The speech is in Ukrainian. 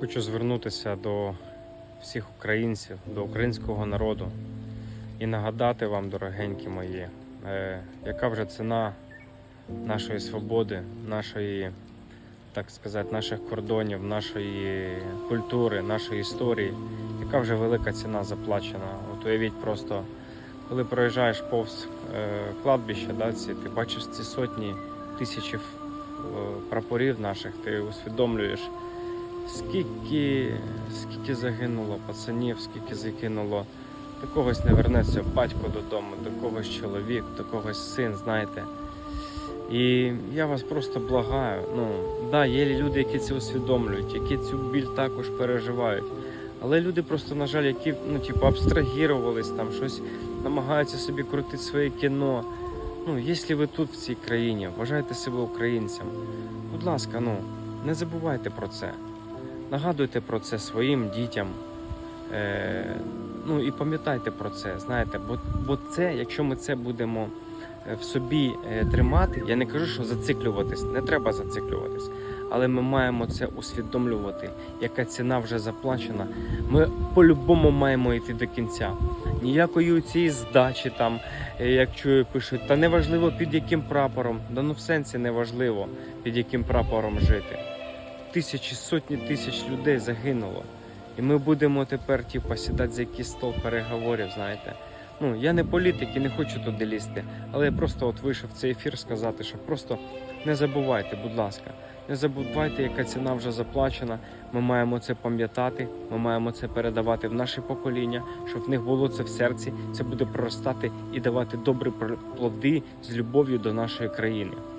Хочу звернутися до всіх українців, до українського народу і нагадати вам, дорогенькі мої, е, яка вже ціна нашої свободи, нашої, так сказати, наших кордонів, нашої культури, нашої історії, яка вже велика ціна заплачена. От уявіть просто, коли проїжджаєш повз е, кладбища, да, ці, ти бачиш ці сотні, тисячі е, прапорів наших, ти усвідомлюєш. Скільки, скільки загинуло пацанів, скільки загинуло, до когось не вернеться батько додому, до когось чоловік, до когось син, знаєте. І я вас просто благаю. Ну, да, є люди, які це усвідомлюють, які цю біль також переживають. Але люди просто, на жаль, які ну, типу, абстрагірувались, там щось намагаються собі крутити своє кіно. Ну, якщо ви тут, в цій країні, вважаєте себе українцем, будь ласка, ну, не забувайте про це. Нагадуйте про це своїм дітям. Е, ну і пам'ятайте про це, знаєте, бо, бо це, якщо ми це будемо е, в собі е, тримати, я не кажу, що зациклюватись, не треба зациклюватись, але ми маємо це усвідомлювати, яка ціна вже заплачена. Ми по-любому маємо йти до кінця. Ніякої цієї здачі там, е, як чую, пишуть, та неважливо під яким прапором, да ну в сенсі неважливо, під яким прапором жити тисячі, сотні тисяч людей загинуло. І ми будемо тепер, типу, сідати за якийсь стол переговорів, знаєте. Ну, я не політик і не хочу туди лізти, але я просто от вийшов в цей ефір сказати, що просто не забувайте, будь ласка, не забувайте, яка ціна вже заплачена. Ми маємо це пам'ятати, ми маємо це передавати в наші покоління, щоб в них було це в серці. Це буде проростати і давати добрі плоди з любов'ю до нашої країни.